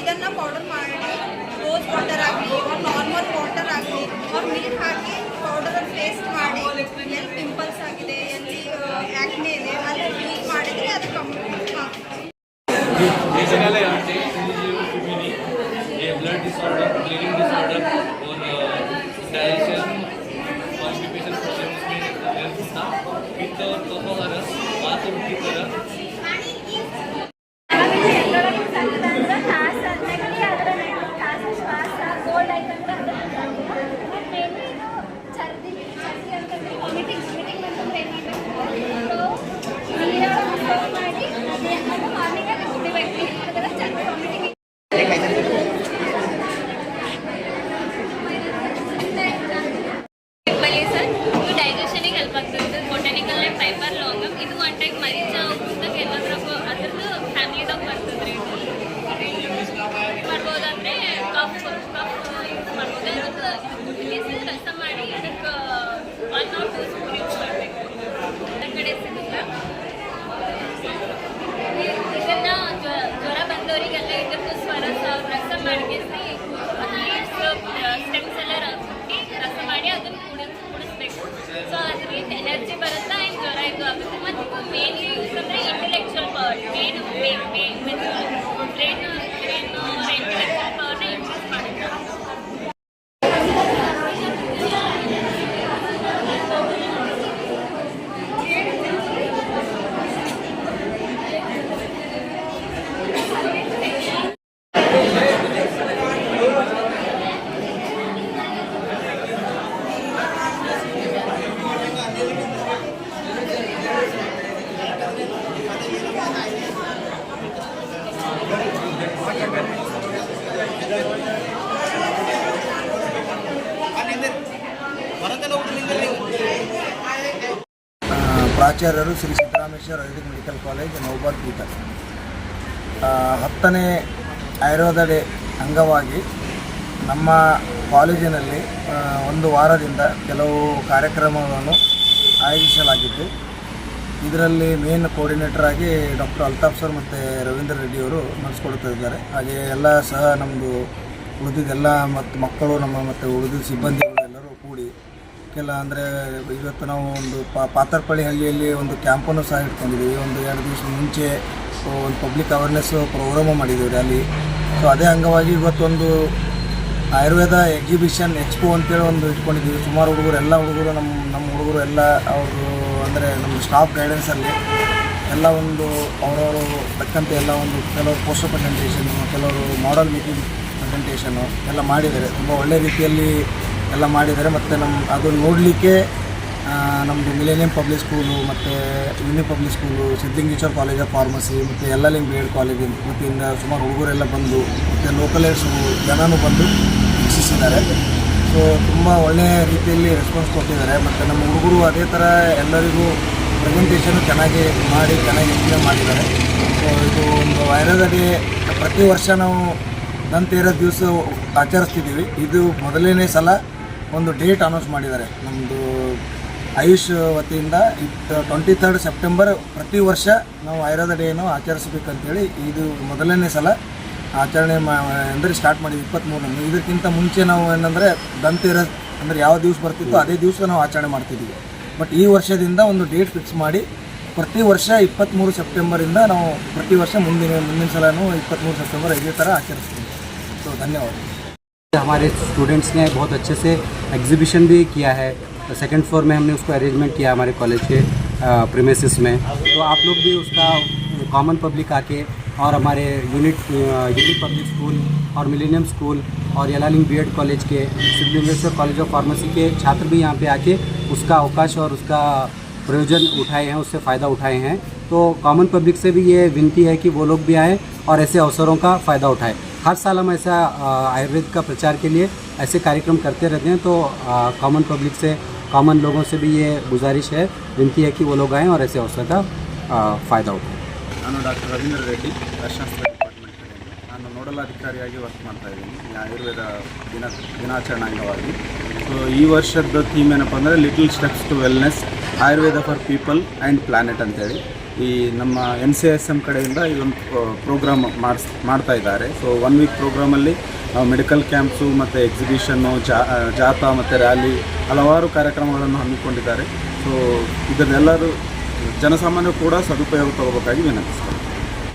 ಇದನ್ನು ಪೌಡರ್ ಮಾಡಿ rose water ಆಗಲಿ ಒಂದು ನಾರ್ಮಲ್ ವಾಟರ್ ಆಗಲಿ ಅವ್ರು ನೀರು ಹಾಕಿ ಪೌಡರ್ ಪೇಸ್ಟ್ ಮಾಡಿ, ಎಲ್ಲಿ ಪಿಂಪಲ್ಸ್ ಆಗಿದೆ, ಎಲ್ಲಿ ಆ್ಯಕ್ನೆ ಇದೆ, ಅಲ್ಲಿ ಕ್ಲೀನ್ ಮಾಡಿದರೆ ಅದು ಕಮ್ಮಿ ಲೀವ್ಸ್ ಸ್ಟೆಮ್ಸ್ ಎಲ್ಲ ರ- ಕುಟ್ಟಿ ರಸ ಮಾಡಿ ಅದನ್ನು ಕುಡಿಸ್ ಕುಡಿಸ್ಬೇಕು. ಸೊ ಅದರಿಂದ ಎನರ್ಜಿ ಬರುತ್ತೆ ಆ್ಯಂಡ್ ಜ್ವರ ಇದು ಆಗುತ್ತೆ. ಮತ್ತು ಮೇನ್ಲಿ ಯೂಸ್ ಅಂದರೆ ಇಂಟೆಲೆಕ್ಚುವಲ್ ಪವರ್ ಮೇನ್ ಬ್ರೇನ್ ಪ್ರಾಚಾರ್ಯರು ಶ್ರೀ ಸಿದ್ದರಾಮೇಶ್ವರ ಆಯುರ್ವೇದಿಕ್ ಮೆಡಿಕಲ್ ಕಾಲೇಜ್ ನೌಬಾರ್ ಪೀಠ. ಹತ್ತನೇ ಆಯುರ್ವೇದ ಡೇ ಅಂಗವಾಗಿ ನಮ್ಮ ಕಾಲೇಜಿನಲ್ಲಿ ಒಂದು ವಾರದಿಂದ ಕೆಲವು ಕಾರ್ಯಕ್ರಮಗಳನ್ನು ಆಯೋಜಿಸಲಾಗಿತ್ತು. ಇದರಲ್ಲಿ ಮೇನ್ ಕೋರ್ಡಿನೇಟರ್ ಆಗಿ ಡಾಕ್ಟರ್ ಅಲ್ತಾಫ್ ಸರ್ ಮತ್ತು ರವೀಂದ್ರ ರೆಡ್ಡಿಯವರು ನಡೆಸ್ಕೊಡ್ತಾ ಇದ್ದಾರೆ. ಹಾಗೆ ಎಲ್ಲ ಸಹ ನಮ್ಮದು ಉಳಿದಿದ್ದೆಲ್ಲ ಮತ್ತು ಮಕ್ಕಳು ನಮ್ಮ ಮತ್ತು ಉಳಿದ ಸಿಬ್ಬಂದಿಗಳು ಎಲ್ಲರೂ ಕೂಡಿ ಕೆಲ ಅಂದರೆ ಇವತ್ತು ನಾವು ಒಂದು ಪಾ ಪಾತರ್ಪಳ್ಳಿ ಹಳ್ಳಿಯಲ್ಲಿ ಒಂದು ಕ್ಯಾಂಪನ್ನು ಸಹ ಇಟ್ಕೊಂಡಿದ್ದೀವಿ. ಒಂದು ಎರಡು ದಿವಸ ಮುಂಚೆ ಒಂದು ಪಬ್ಲಿಕ್ ಅವೇರ್ನೆಸ್ ಪ್ರೋಗ್ರಾಮು ಮಾಡಿದ್ದೀವಿ ರ್ಯಾಲಿ ಸೊ ಅದೇ ಅಂಗವಾಗಿ ಇವತ್ತೊಂದು ಆಯುರ್ವೇದ ಎಕ್ಸಿಬಿಷನ್ ಎಕ್ಸ್ಪೋ ಅಂತೇಳಿ ಒಂದು ಇಟ್ಕೊಂಡಿದ್ದೀವಿ. ಸುಮಾರು ಹುಡುಗರು, ಎಲ್ಲ ಹುಡುಗರು ನಮ್ಮ ನಮ್ಮ ಹುಡುಗರು ಎಲ್ಲ ಅವರು ಅಂದರೆ ನಮ್ಮ ಸ್ಟಾಫ್ ಗೈಡೆನ್ಸಲ್ಲಿ ಎಲ್ಲ ಒಂದು ಅವರವರು ತಕ್ಕಂತೆ ಎಲ್ಲ ಒಂದು ಕೆಲವರು ಪೋಸ್ಟರ್ ಪ್ರೆಸೆಂಟೇಷನು ಕೆಲವರು ಮಾಡಲ್ ಮೀಟಿಂಗ್ ಪ್ರೆಸೆಂಟೇಷನು ಎಲ್ಲ ಮಾಡಿದ್ದಾರೆ. ತುಂಬ ಒಳ್ಳೆ ರೀತಿಯಲ್ಲಿ ಎಲ್ಲ ಮಾಡಿದ್ದಾರೆ ಮತ್ತು ನಮ್ಮ ಅದು ನೋಡಲಿಕ್ಕೆ ನಮ್ಮದು ಮಿಲೇನಿಯಂ ಪಬ್ಲಿಕ್ ಸ್ಕೂಲು ಮತ್ತು uni public school Siddhalingeshwara college of pharmacy ಮತ್ತು ಎಲ್ಲಲಿಂಗ್ ಬಿ ಎಡ್ ಕಾಲೇಜ್ ಇನ್ನು ಸುಮಾರು ಹುಡುಗರೆಲ್ಲ ಬಂದು, ಮತ್ತು ಲೋಕಲೇಟ್ಸ್ ಜನನೂ ಬಂದು ವೀಕ್ಷಿಸಿದ್ದಾರೆ. ಸೊ ತುಂಬ ಒಳ್ಳೆಯ ರೀತಿಯಲ್ಲಿ ರೆಸ್ಪಾನ್ಸ್ ಕೊಟ್ಟಿದ್ದಾರೆ. ಮತ್ತು ನಮ್ಮ ಹುಡುಗರು ಅದೇ ಥರ ಎಲ್ಲರಿಗೂ ಪ್ರೆಸೆಂಟೇಷನ್ ಚೆನ್ನಾಗಿ ಮಾಡಿ, ಚೆನ್ನಾಗಿ ಎಕ್ಸ್ಪ್ಲೇನ್ ಮಾಡಿದ್ದಾರೆ. ಸೊ ಇದು ಒಂದು ವೈರಲ್ ಪ್ರತಿ ವರ್ಷ ನಾವು ನಂತರ ದಿವಸ ಆಚರಿಸ್ತಿದ್ದೀವಿ. ಇದು ಮೊದಲನೇ ಸಲ ಒಂದು ಡೇಟ್ ಅನೌನ್ಸ್ ಮಾಡಿದ್ದಾರೆ. ನಮ್ಮದು ಆಯುಷ್ ವತಿಯಿಂದ ಟ್ವೆಂಟಿ ತರ್ಡ್ ಸೆಪ್ಟೆಂಬರ್ ಪ್ರತಿ ವರ್ಷ ನಾವು ಆಯುರ್ವೇದ ಡೇನು ಆಚರಿಸಬೇಕಂತೇಳಿ ಇದು ಮೊದಲನೇ ಸಲ ಆಚರಣೆ ಮಾ, ಅಂದರೆ ಸ್ಟಾರ್ಟ್ ಮಾಡಿದ್ವಿ ಇಪ್ಪತ್ತ್ಮೂರನೇ ಇದಕ್ಕಿಂತ ಮುಂಚೆ ನಾವು ಏನಂದರೆ ದಂತೇರ ಅಂದರೆ ಯಾವ ದಿವಸ ಬರ್ತಿತ್ತು ಅದೇ ದಿವಸ ನಾವು ಆಚರಣೆ ಮಾಡ್ತಿದ್ದೀವಿ. ಬಟ್ ಈ ವರ್ಷದಿಂದ ಒಂದು ಡೇಟ್ ಫಿಕ್ಸ್ ಮಾಡಿ ಪ್ರತಿ ವರ್ಷ ಇಪ್ಪತ್ತ್ಮೂರು ಸೆಪ್ಟೆಂಬರಿಂದ ನಾವು ಪ್ರತಿ ವರ್ಷ ಮುಂದಿನ ಮುಂದಿನ ಸಲನೂ ಇಪ್ಪತ್ತ್ಮೂರು ಸೆಪ್ಟೆಂಬರ್ ಇದೇ ಥರ ಆಚರಿಸ್ತೀವಿ. ಸೊ ಧನ್ಯವಾದ. हमारे स्टूडेंट्स ने बहुत अच्छे से एग्जीबिशन भी किया है। सेकंड फ्लोर में हमने उसको अरेंजमेंट किया हमारे कॉलेज के प्रीमिसेस में। तो आप लोग भी उसका कॉमन पब्लिक आके और हमारे यूनिट यूनिट पब्लिक स्कूल और मिलेनियम स्कूल और यलालिंग बी कॉलेज के सिद्धलिंगेश्वर कॉलेज ऑफ़ फार्मेसी के छात्र भी यहाँ पे आके उसका अवकाश और उसका प्रयोजन उठाए हैं, उससे फ़ायदा उठाए हैं। तो कॉमन पब्लिक से भी ये विनती है कि वो लोग भी आएँ और ऐसे अवसरों का फ़ायदा उठाएँ। हर साल हम ऐसा अ, आयुर्वेद का प्रचार के लिए ऐसे कार्यक्रम करते रहते हैं तो कॉमन पब्लिक से कॉमन लोगों से भी ये गुजारिश है विनती है कि वो लोग आएँ और ऐसे अवसर का अ, फ़ायदा उठाएं ನಾನು ಡಾಕ್ಟರ್ ರವೀಂದ್ರ ರೆಡ್ಡಿ ಅರ್ಥಶಾಸ್ತ್ರ ಡಿಪಾರ್ಟ್ಮೆಂಟ್ ಕಡೆಯಿಂದ ನಾನು ನೋಡಲ್ ಅಧಿಕಾರಿಯಾಗಿ ವರ್ಕ್ ಮಾಡ್ತಾ ಇದ್ದೀನಿ ಈ ಆಯುರ್ವೇದ ದಿನ ದಿನಾಚರಣೆ ಅಂಗವಾಗಿ ಸೊ ಈ ವರ್ಷದ ಥೀಮ್ ಏನಪ್ಪ ಅಂದರೆ little steps to wellness Ayurveda for people and planet ಅಂತೇಳಿ ಈ ನಮ್ಮ ಎನ್ ಸಿ ಎಸ್ ಎಂ ಕಡೆಯಿಂದ ಇದೊಂದು ಪ್ರೋಗ್ರಾಮ್ ಮಾಡಿಸ್, ಮಾಡ್ತಾ ಇದ್ದಾರೆ. ಸೊ ಒನ್ ವೀಕ್ ಪ್ರೋಗ್ರಾಮಲ್ಲಿ ನಾವು ಮೆಡಿಕಲ್ ಕ್ಯಾಂಪ್ಸು ಮತ್ತು ಎಕ್ಸಿಬಿಷನ್ನು ಜಾ ಜಾಥಾ, ಮತ್ತು ರ್ಯಾಲಿ ಹಲವಾರು ಕಾರ್ಯಕ್ರಮಗಳನ್ನು ಹಮ್ಮಿಕೊಂಡಿದ್ದಾರೆ. ಸೊ ಇದನ್ನೆಲ್ಲರೂ ಜನಸಾಮಾನ್ಯರು ಕೂಡ ಸದುಪಯೋಗ ತಗೋಬೇಕಾಗಿ ವಿನಂತಿಸ್ತಾರೆ